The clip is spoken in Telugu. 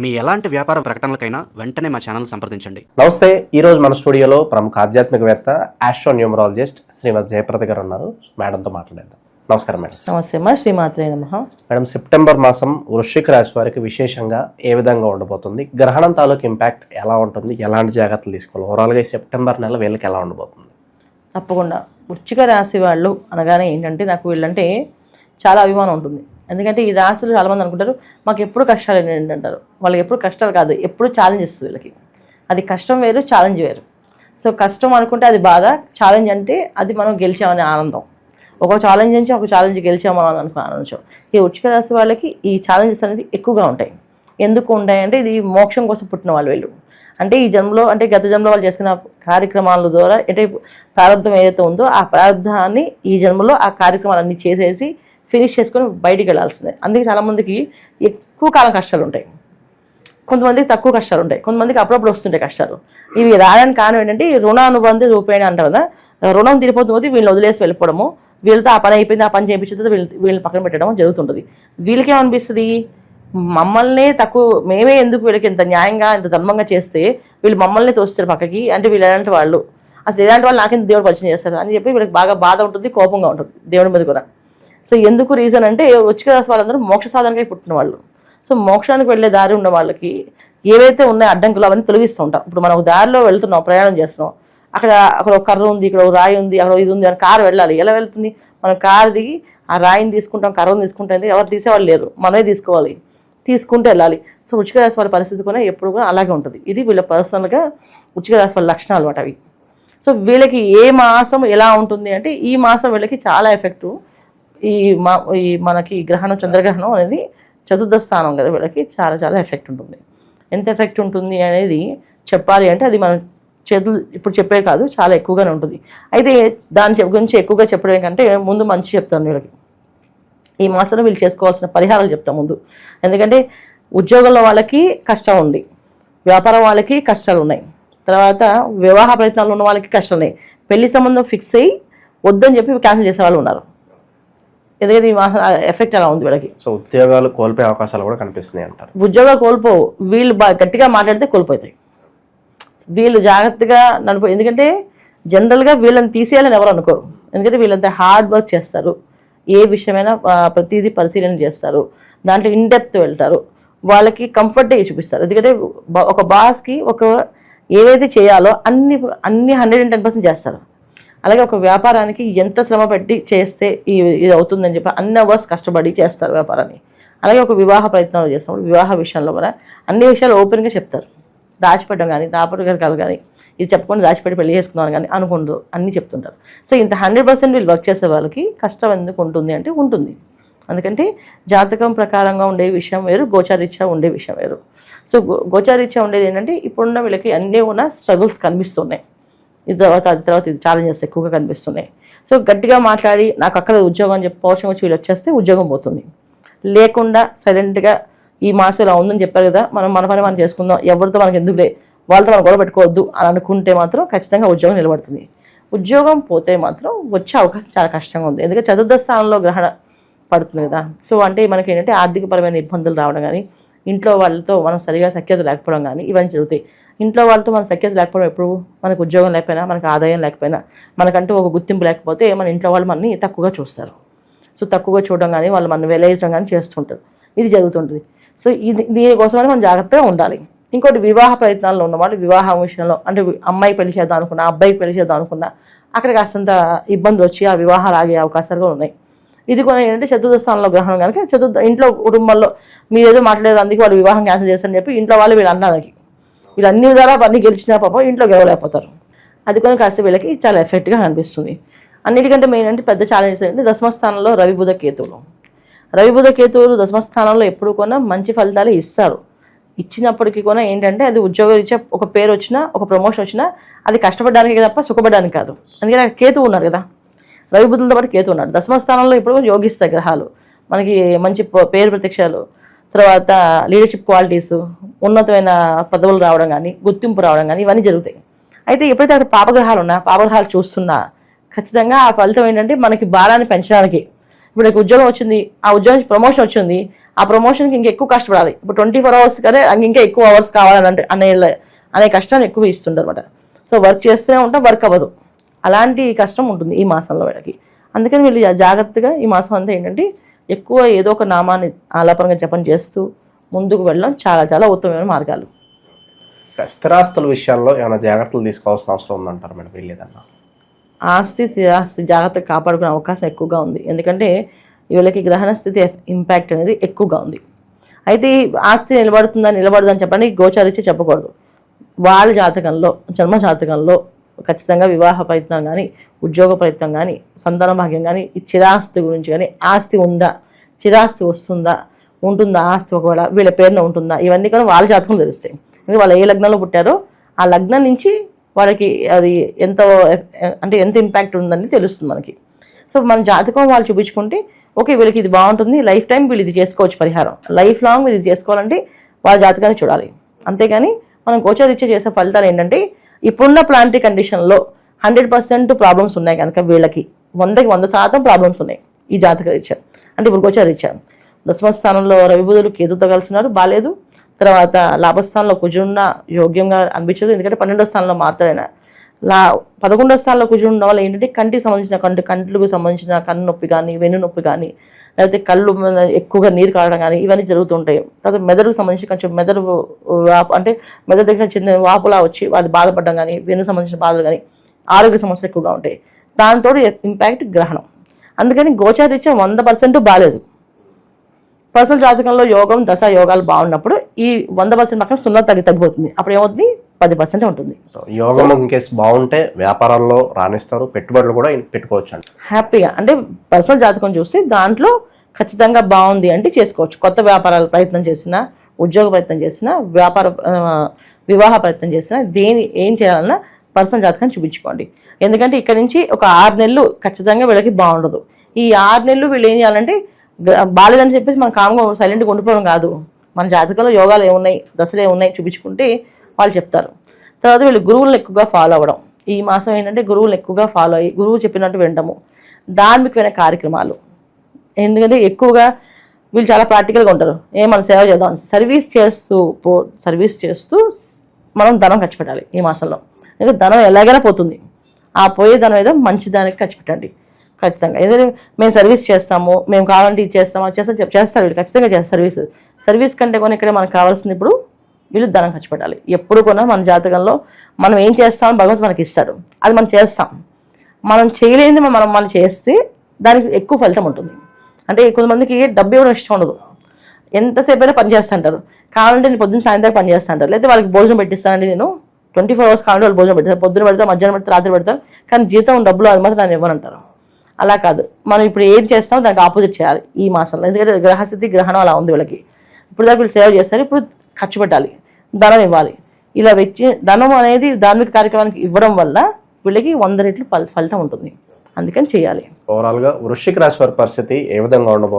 మీ ఎలాంటి వ్యాపార ప్రకటనలకైనా వెంటనే మా ఛానల్ సంప్రదించండి. నమస్తే ఈ రోజు మన స్టూడియోలో ప్రముఖ ఆధ్యాత్మికవేత్త ఆస్ట్రో న్యూమరాలజిస్ట్ శ్రీమతి జయప్రద గారు ఉన్నారు. మేడంతో మాట్లాడేద్దాం. నమస్కారం మేడం. నమస్తే అమ్మా శ్రీమాత్రే నమ. మేడం సెప్టెంబర్ మాసం వృశ్చిక రాశి వారికి విశేషంగా ఏ విధంగా ఉండబోతుంది? గ్రహణం తాలూకు ఇంపాక్ట్ ఎలా ఉంటుంది? ఎలాంటి జాగ్రత్తలు తీసుకోవాలి? ఓవరాల్గా ఈ సెప్టెంబర్ నెల వీళ్ళకి ఎలా ఉండబోతుంది? తప్పకుండా. వృశ్చిక రాశి వాళ్ళు అనగానే ఏంటంటే నాకు వీళ్ళంటే చాలా అభిమానం ఉంటుంది. ఎందుకంటే ఈ రాశులు చాలామంది అనుకుంటారు మాకు ఎప్పుడు కష్టాలు ఏంటంటే అంటారు. వాళ్ళకి ఎప్పుడు కష్టాలు కాదు ఎప్పుడు ఛాలెంజ్ ఇస్తుంది వీళ్ళకి. అది కష్టం వేరు ఛాలెంజ్ వేరు. సో కష్టం అనుకుంటే అది బాధ ఛాలెంజ్ అంటే అది మనం గెలిచామనే ఆనందం. ఒక ఛాలెంజ్ నుంచి ఒక ఛాలెంజ్ గెలిచామని అని ఈ ఉచిక రాశి వాళ్ళకి ఈ ఛాలెంజెస్ అనేది ఎక్కువగా ఉంటాయి. ఎందుకు ఉంటాయంటే ఇది మోక్షం కోసం పుట్టిన వాళ్ళు వీళ్ళు. అంటే ఈ జన్మలో అంటే గత జన్మలో వాళ్ళు చేసుకున్న కార్యక్రమాల ద్వారా అంటే ప్రారంభం ఏదైతే ఉందో ఆ ప్రారంభాన్ని ఈ జన్మలో ఆ కార్యక్రమాలన్నీ చేసేసి ఫినిష్ చేసుకొని బయటికి వెళ్ళాల్సిందే. అందుకే చాలామందికి ఎక్కువ కాలం కష్టాలు ఉంటాయి. కొంతమందికి తక్కువ కష్టాలు ఉంటాయి. కొంతమందికి అప్పుడప్పుడు వస్తుంటాయి కష్టాలు. ఇవి రాయడానికి కారణం ఏంటంటే రుణ అనుబంధ రూపేణ అంటారు కదా రుణం తీరిపోతుంది వీళ్ళని వదిలేసి వెళ్ళిపోవడము. వీళ్ళతో ఆ పని అయిపోయింది ఆ పని చేయించేది వీళ్ళు వీళ్ళని పక్కన పెట్టడం జరుగుతుంటుంది. వీళ్ళకి ఏమనిపిస్తుంది తక్కువ మేమే ఎందుకు వీళ్ళకి ఇంత న్యాయంగా ఇంత ధర్మంగా చేస్తే వీళ్ళు మమ్మల్ని తోస్తారు పక్కకి? అంటే వీళ్ళు ఎలాంటి వాళ్ళు? అసలు ఎలాంటి వాళ్ళు? నాకెందుకు దేవుడు పరిచయం చేస్తారు? అని చెప్పి వీళ్ళకి బాగా బాధ ఉంటుంది కోపంగా ఉంటుంది దేవుడి మీద కూడా. సో ఎందుకు రీజన్ అంటే వృచ్చిక రాశి వాళ్ళందరూ మోక్ష సాధనకై పుట్టిన వాళ్ళు. సో మోక్షానికి వెళ్ళే దారి ఉన్న వాళ్ళకి ఏవైతే ఉన్నాయో అడ్డంకులు అవన్నీ తొలగిస్తూ ఉంటాం. ఇప్పుడు మనం దారిలో వెళ్తున్నాం ప్రయాణం చేస్తున్నాం. అక్కడ అక్కడ ఒక కర్ర ఉంది ఇక్కడ ఒక రాయి ఉంది అక్కడ ఇది ఉంది అని కారు వెళ్ళాలి. ఎలా వెళ్తుంది? మనం కారు దిగి ఆ రాయిని తీసుకుంటాం కర్రను తీసుకుంటాం ఎవరు తీసేవాళ్ళు లేరు. మనమే తీసుకోవాలి. తీసుకుంటూ వెళ్ళాలి. సో వృచ్చిక రాశి వాళ్ళ పరిస్థితి కూడా ఎప్పుడు కూడా అలాగే ఉంటుంది. ఇది వీళ్ళ పర్సనల్గా వృచ్చిక రాశి వాళ్ళ లక్షణాలు అనమాట అవి. సో వీళ్ళకి ఏ మాసం ఎలా ఉంటుంది అంటే ఈ మాసం వీళ్ళకి చాలా ఎఫెక్టు ఈ మా ఈ మనకి గ్రహణం చంద్రగ్రహణం అనేది చతుర్థ స్థానం కదా వీళ్ళకి. చాలా చాలా ఎఫెక్ట్ ఉంటుంది. ఎంత ఎఫెక్ట్ ఉంటుంది అనేది చెప్పాలి అంటే అది మనం చేతులు ఇప్పుడు చెప్పే కాదు చాలా ఎక్కువగానే ఉంటుంది. అయితే దాని చెప్- గురించి ఎక్కువగా చెప్పడం కంటే ముందు మంచి చెప్తాను వీళ్ళకి. ఈ మాసంలో వీళ్ళు చేసుకోవాల్సిన పరిహారాలు చెప్తాం ముందు. ఎందుకంటే ఉద్యోగంలో వాళ్ళకి కష్టం ఉంది. వ్యాపారం వాళ్ళకి కష్టాలు ఉన్నాయి. తర్వాత వివాహ ప్రయత్నాలు ఉన్న వాళ్ళకి కష్టాలు ఉన్నాయి. పెళ్ళి సంబంధం ఫిక్స్ అయ్యి వద్దని చెప్పి క్యాన్సిల్ చేసే వాళ్ళు ఉన్నారు. ఎందుకంటే ఈ మాసం ఎఫెక్ట్ అలా ఉంది వీళ్ళకి. సో ఉద్యోగాలు కోల్పోయే అవకాశాలు కూడా కనిపిస్తున్నాయి అంటారు. ఉద్యోగాలు కోల్పోవు. వీళ్ళు గట్టిగా మాట్లాడితే కోల్పోతాయి. వీళ్ళు జాగ్రత్తగా నడుపు ఎందుకంటే జనరల్గా వీళ్ళని తీసేయాలని ఎవరు అనుకోరు. ఎందుకంటే వీళ్ళంతా హార్డ్ వర్క్ చేస్తారు. ఏ విషయమైనా ప్రతిదీ పరిశీలన చేస్తారు. దాంట్లో ఇన్ డెప్త్ వెళ్తారు. వాళ్ళకి కంఫర్ట్ చూపిస్తారు. ఎందుకంటే ఒక బాస్కి ఒక ఏదైతే చేయాలో అన్ని అన్ని హండ్రెడ్ అండ్ టెన్ పర్సెంట్ చేస్తారు. అలాగే ఒక వ్యాపారానికి ఎంత శ్రమ పెట్టి చేస్తే ఈ ఇది అవుతుందని చెప్పి అన్ని అవర్స్ కష్టపడి చేస్తారు వ్యాపారాన్ని. అలాగే ఒక వివాహ ప్రయత్నాలు చేస్తున్నప్పుడు వివాహ విషయంలో కూడా అన్ని విషయాలు ఓపెన్గా చెప్తారు. దాచిపెట్టడం కానీ దాపరికాలు కానీ ఇది చెప్పుకొని దాచిపెట్టి పెళ్ళి చేసుకున్నాను కానీ అనుకుంటారు అన్నీ చెప్తుంటారు. సో ఇంత హండ్రెడ్ పర్సెంట్ వీళ్ళు వర్క్ చేసే వాళ్ళకి కష్టం ఎందుకు ఉంటుంది అంటే ఉంటుంది. ఎందుకంటే జాతకం ప్రకారంగా ఉండే విషయం వేరు గోచారీత్యా ఉండే విషయం వేరు. సో గో గోచారీత్యా ఉండేది ఏంటంటే ఇప్పుడున్న వీళ్ళకి అన్నీ ఉన్న స్ట్రగుల్స్ కనిపిస్తున్నాయి. ఇది తర్వాత అది తర్వాత ఇది ఛాలెంజెస్ ఎక్కువగా కనిపిస్తున్నాయి సో గట్టిగా మాట్లాడి నాకు అక్కడ ఉద్యోగం అని చెప్పి పౌరుషం వచ్చి వీళ్ళు వచ్చేస్తే ఉద్యోగం పోతుంది. లేకుండా సైలెంట్గా ఈ మాసం ఇలా ఉందని చెప్పారు కదా మనం మన పని మనం చేసుకుందాం ఎవరితో మనకి ఎందుకులే వాళ్ళతో మనం గొడవ పెట్టుకోవద్దు అని అనుకుంటే మాత్రం ఖచ్చితంగా ఉద్యోగం నిలబడుతుంది. ఉద్యోగం పోతే మాత్రం వచ్చే అవకాశం చాలా కష్టంగా ఉంది. ఎందుకంటే చతుర్థ స్థానంలో గ్రహణ పడుతుంది కదా. సో అంటే మనకి ఏంటంటే ఆర్థికపరమైన ఇబ్బందులు రావడం కానీ ఇంట్లో వాళ్ళతో మనం సరిగా సఖ్యత లేకపోవడం కానీ ఇవన్నీ జరుగుతాయి. ఇంట్లో వాళ్ళతో మన సఖ్యత లేకపోవడం ఎప్పుడు? మనకు ఉద్యోగం లేకపోయినా మనకు ఆదాయం లేకపోయినా మనకంటూ ఒక గుర్తింపు లేకపోతే మన ఇంట్లో వాళ్ళు మనని తక్కువగా చూస్తారు. సో తక్కువగా చూడడం కానీ వాళ్ళు మనం వెలయించడం కానీ చేస్తుంటారు. ఇది జరుగుతుంటుంది. సో ఇది దీనికోసమని మనం జాగ్రత్తగా ఉండాలి. ఇంకోటి వివాహ ప్రయత్నాల్లో ఉన్నవాళ్ళు వివాహం విషయంలో అంటే అమ్మాయి పెళ్ళి చేద్దాం అనుకున్నా అబ్బాయికి పెళ్ళి చేద్దాం అనుకున్నా అక్కడ కాస్తంత ఇబ్బంది వచ్చి ఆ వివాహాలు ఆగే అవకాశాలు కూడా ఉన్నాయి. ఇది కూడా ఏంటంటే చతుర్థ స్థానంలో గ్రహణం కనుక చతుర్థ ఇంట్లో కుటుంబంలో మీరు ఏదో మాట్లాడారు అందుకే వాళ్ళు వివాహం క్యాన్సిల్ చేస్తారని చెప్పి ఇంట్లో వాళ్ళు వీళ్ళు అన్నానికి వీళ్ళు అన్ని విధాలా అన్ని గెలిచినా పాపం ఇంట్లో గెలవలేకపోతారు. అది కూడా కాస్త వీళ్ళకి చాలా ఎఫెక్ట్గా అనిపిస్తుంది అన్నిటికంటే మెయిన్ అంటే పెద్ద ఛాలెంజ్ ఏంటంటే దశమ స్థానంలో కేతువులు. రవిబుధ కేతువులు దశమ స్థానంలో ఎప్పుడు కూడా మంచి ఫలితాలు ఇస్తారు. ఇచ్చినప్పటికీ కూడా ఏంటంటే అది ఉద్యోగం ఇచ్చే ఒక పేరు వచ్చినా ఒక ప్రమోషన్ వచ్చినా అది కష్టపడడానికి తప్ప సుఖపడడానికి కాదు. అందుకని కేతువు ఉన్నారు కదా. రవిబుద్ధులతో పాటు కేతు ఉన్నాడు. దశమ స్థానంలో ఇప్పుడు యోగిస్తాయి గ్రహాలు. మనకి మంచి పేరు ప్రత్యక్షాలు. తర్వాత లీడర్షిప్ క్వాలిటీస్ ఉన్నతమైన పదవులు రావడం కానీ గుర్తింపు రావడం కానీ ఇవన్నీ జరుగుతాయి. అయితే ఎప్పుడైతే అక్కడ పాపగ్రహాలు ఉన్నా పాపగ్రహాలు చూస్తున్నా ఖచ్చితంగా ఆ ఫలితం ఏంటంటే మనకి భారాన్ని పెంచడానికి. ఇప్పుడు నీకు ఉద్యోగం వచ్చింది ఆ ఉద్యోగం నుంచి ప్రమోషన్ వచ్చింది ఆ ప్రమోషన్కి ఇంకా ఎక్కువ కష్టపడాలి. ఇప్పుడు ట్వంటీ ఫోర్ అవర్స్ కానీ ఇంకా ఎక్కువ అవర్స్ కావాలని అంటే అనే అనే కష్టాన్ని ఎక్కువ ఇస్తుంటారు అనమాట సో వర్క్ చేస్తూనే ఉంటాం వర్క్ అవ్వదు. అలాంటి కష్టం ఉంటుంది ఈ మాసంలో వీళ్ళకి. అందుకని వీళ్ళు జాగ్రత్తగా ఈ మాసం అంతా ఏంటంటే ఎక్కువ ఏదో ఒక నామాన్ని ఆలాపనంగా జపం చేస్తూ ముందుకు వెళ్ళడం చాలా చాలా ఉత్తమమైన మార్గాలు. స్థిరాస్తుల విషయాల్లో ఏమైనా జాగ్రత్తలు తీసుకోవాల్సిన అవసరం ఉందంటారు మేడం వీళ్ళేదన్నా? ఆస్తి స్థిరాస్తి జాగ్రత్తగా కాపాడుకునే అవకాశం ఎక్కువగా ఉంది. ఎందుకంటే వీళ్ళకి గ్రహణ స్థితి ఇంపాక్ట్ అనేది ఎక్కువగా ఉంది. అయితే ఆస్తి నిలబడుతుందా నిలబడదని చెప్పని గోచారిచ్చి చెప్పకూడదు. వాళ్ళ జాతకంలో జన్మ జాతకంలో ఖచ్చితంగా వివాహ ప్రయత్నం కానీ ఉద్యోగ ప్రయత్నం కానీ సంతాన భాగ్యం కానీ ఈ చిరాస్తి గురించి కానీ ఆస్తి ఉందా చిరాస్తి వస్తుందా ఉంటుందా ఆస్తి ఒకవేళ వీళ్ళ పేరున ఉంటుందా ఇవన్నీ కూడా వాళ్ళ జాతకం తెలుస్తాయి. అంటే వాళ్ళు ఏ లగ్నంలో పుట్టారో ఆ లగ్నం నుంచి వాళ్ళకి అది ఎంత అంటే ఎంత ఇంపాక్ట్ ఉందని తెలుస్తుంది మనకి. సో మన జాతకం వాళ్ళు చూపించుకుంటే ఓకే వీళ్ళకి ఇది బాగుంటుంది లైఫ్ టైం వీళ్ళు ఇది చేసుకోవచ్చు పరిహారం. లైఫ్ లాంగ్ వీళ్ళు ఇది చేసుకోవాలంటే వాళ్ళ జాతకాన్ని చూడాలి. అంతేగాని మనం గోచరీత్యా చేసే ఫలితాలు ఏంటంటే ఇప్పుడున్న ప్లాంటరీ కండిషన్లో హండ్రెడ్ పర్సెంట్ ప్రాబ్లమ్స్ ఉన్నాయి కనుక వీళ్ళకి వందకి వంద శాతం ప్రాబ్లమ్స్ ఉన్నాయి ఈ జాతక రీత్యా. అంటే ఇప్పుడు గోచరీత్యా దశమ స్థానంలో రవి బుధులు కలిసి ఉన్నారు బాగాలేదు తర్వాత లాభస్థానంలో కుజున్న యోగ్యంగా అనిపించదు ఎందుకంటే పన్నెండో స్థానంలో మాత్రమే. లా పదకొండో స్థానంలో కుజుడు ఉండడం వల్ల ఏంటంటే కంటికి సంబంధించిన కంటి కంట్లకు సంబంధించిన కన్ను నొప్పి కానీ వెన్ను నొప్పి కానీ లేకపోతే కళ్ళు ఎక్కువగా నీరు కారడం కానీ ఇవన్నీ జరుగుతుంటాయి. తర్వాత మెదడుకు సంబంధించి కొంచెం మెదడు వాపు అంటే మెదడు దగ్గర చిన్న వాపులా వచ్చి వాళ్ళు బాధపడడం కానీ వెన్ను సంబంధించిన బాధలు కానీ ఆరోగ్య సమస్యలు ఎక్కువగా ఉంటాయి. దాంతో ఇంపాక్ట్ గ్రహణం. అందుకని గోచారీత్యం వంద పర్సెంట్ బాగాలేదు పర్సనల్ జాతకంలో యోగం దశ యోగాలు బాగున్నప్పుడు ఈ వంద పర్సెంట్ పక్కన సున్నా తగ్గి తగ్గిపోతుంది. అప్పుడు ఏమవుతుంది పది పర్సెంట్ ఉంటుంది. యోగం బాగుంటే వ్యాపారాల్లో రాణిస్తారు పెట్టుబడులు కూడా పెట్టుకోవచ్చు అండి హ్యాపీగా అంటే పర్సనల్ జాతకం చూస్తే దాంట్లో ఖచ్చితంగా బాగుంది అంటే చేసుకోవచ్చు. కొత్త వ్యాపారాల ప్రయత్నం చేసినా ఉద్యోగ ప్రయత్నం చేసినా వ్యాపార వివాహ ప్రయత్నం చేసినా దేని ఏం చేయాలన్నా పర్సనల్ జాతకం చూపించుకోండి. ఎందుకంటే ఇక్కడ నుంచి ఒక ఆరు నెలలు ఖచ్చితంగా వీళ్ళకి బాగుండదు. ఈ ఆరు నెలలు వీళ్ళు ఏం చేయాలంటే బాలేదని చెప్పేసి మనం కామ్గా సైలెంట్గా ఉండిపోవడం కాదు. మన జాతకంలో యోగాలు ఏమున్నాయి దశలు ఏమున్నాయి చూపించుకుంటే వాళ్ళు చెప్తారు. తర్వాత వీళ్ళు గురువులను ఎక్కువగా ఫాలో అవ్వడం. ఈ మాసం ఏంటంటే గురువులను ఎక్కువగా ఫాలో అయ్యి గురువు చెప్పినట్టు వినడము ధార్మికమైన కార్యక్రమాలు. ఎందుకంటే ఎక్కువగా వీళ్ళు చాలా ప్రాక్టికల్గా ఉంటారు. ఏ మనం సేవ చేద్దాం సర్వీస్ చేస్తూ పో సర్వీస్ చేస్తూ మనం ధనం ఖర్చు పెట్టాలి ఈ మాసంలో. ఎందుకంటే ధనం ఎలాగైనా పోతుంది. ఆ పోయే ధనం ఏదో మంచి దానికి ఖర్చు పెట్టండి. ఖచ్చితంగా. ఎందుకంటే మేము సర్వీస్ చేస్తాము మేము కావాలంటే ఇది చేస్తాము చేస్తాం చెప్- చేస్తారు వీళ్ళు. ఖచ్చితంగా చేస్తారు. సర్వీస్ సర్వీస్ కంటే కొన్ని ఇక్కడ మనకు కావాల్సింది ఇప్పుడు వీళ్ళు ధనం ఖర్చు పెట్టాలి ఎప్పుడు కూడా మన జాతకంలో మనం ఏం చేస్తామో భగవంతుడు మనకి ఇస్తాడు. అది మనం చేస్తాం. మనం చేయలేనిది మనం మనం చేస్తే దానికి ఎక్కువ ఫలితం ఉంటుంది. అంటే కొంతమందికి డబ్బు ఇవ్వడం ఇష్టం ఉండదు. ఎంతసేపు అయినా పని చేస్తుంటారు. కావాలంటే నేను పొద్దున్న సాయంత్రం పని చేస్తుంటారు. లేకపోతే వాళ్ళకి భోజనం పెట్టిస్తానండి నేను ట్వంటీ ఫోర్ అవర్స్ కావాలంటే వాళ్ళు భోజనం పెడతారు. పొద్దున పెడతారు మధ్యాహ్నం పెడతారు రాత్రి పెడతారు. కానీ జీతం డబ్బులు అది మాత్రం నన్ను ఇవ్వనంటారు. అలా కాదు. మనం ఇప్పుడు ఏం చేస్తామో దానికి ఆపోజిట్ చేయాలి ఈ మాసంలో. ఎందుకంటే గ్రహస్థితి గ్రహణం అలా ఉంది వీళ్ళకి. ఇప్పుడు దాకా వీళ్ళు సేవ చేస్తారు. ఇప్పుడు ఖర్చు పెట్టాలి. ధనం ఇవ్వాలి ఇలా వెచ్చి ధనం అనేది ధార్మిక కార్యక్రమానికి ఇవ్వడం వల్ల వీళ్ళకి వంద రెట్లు ఫలితం ఉంటుంది. అందుకని చేయాలి. ఓవరాల్గా వృశ్చిక రాశి వారి పరిస్థితి ఏ విధంగా ఉండబోతుంది?